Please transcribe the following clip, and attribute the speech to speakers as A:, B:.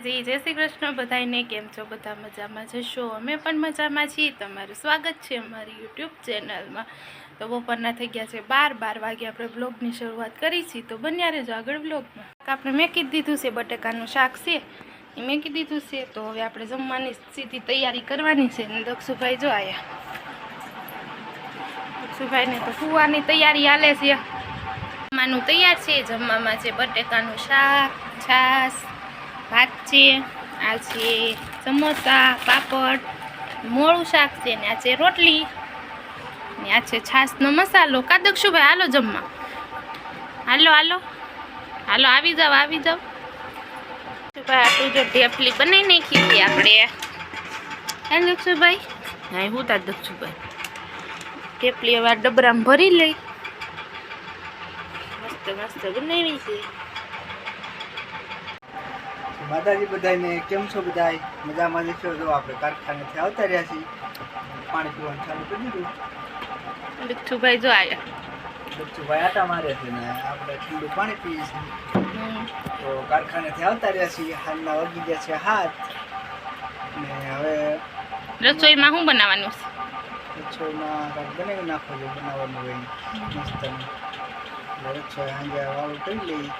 A: જી જય શ્રી કૃષ્ણ. બધાને કેમ છો? બધા મજામાં જશો અમે પણ મજામાં છીએ. તમારું સ્વાગત છે અમારી યુટ્યુબ ચેનલમાં. તો બપોરના થઈ ગયા છે બાર બાર વાગે આપણે બ્લોગની શરૂઆત કરી છીએ તો બન્યા રહેજો આગળ બ્લોગમાં. આપણે મેં કીધી દીધું છે બટેકાનું શાક છે. એ મેકી દીધું છે. તો હવે આપણે જમવાની સીધી તૈયારી કરવાની છે. ને દક્ષુભાઈ જો આયા. દક્ષુભાઈને તો સુવાની તૈયારી હાલે છે. જમવાનું તૈયાર છે. જમવામાં છે બટેકાનું શાક, છાશ ભાત છે આ છે સમોસા પાપડ મોળું શાક છે ને આ છે રોટલી. ને આ છે છાશનો મસાલો. કા દક્ષુભાઈ હાલો જમવા. હાલો હાલો. હાલો આવી જાવ આવી જાવ ભાઈ આટલું જો ઢેફલી બનાવી નાખી હતી આપણે. હે દક્ષુભાઈ હા હું તા દક્ષુભાઈ ઢેફલી હવે ડબરામાં ભરી લઈ. મસ્ત મસ્ત બનાવી છે.
B: માતાજી બધાને કેમ છો બધાય? મજામાં જશો જો આપણે કારખાનેથી આવતા રહ્યા છીએ. પાણી પીવાનું ચાલુ કરી દીધું.
A: બિચ્છુભાઈ જો આવ્યા
B: બિચ્છુભાઈ આટા મારે છે ને આપણે ઠંડુ પાણી પીએ છીએ. તો કારખાનેથી આવતા રહ્યા છીએ. હાલના વગી ગયા છે હાથ ને હવે
A: રસોઈમાં શું બનાવવાનું છે?
B: રસોઈમાં કાંઈક બનાવી નાખો જો બનાવવાનું હોય. મસ્ત રસોઈ સાંજે વાળું કરી લઈ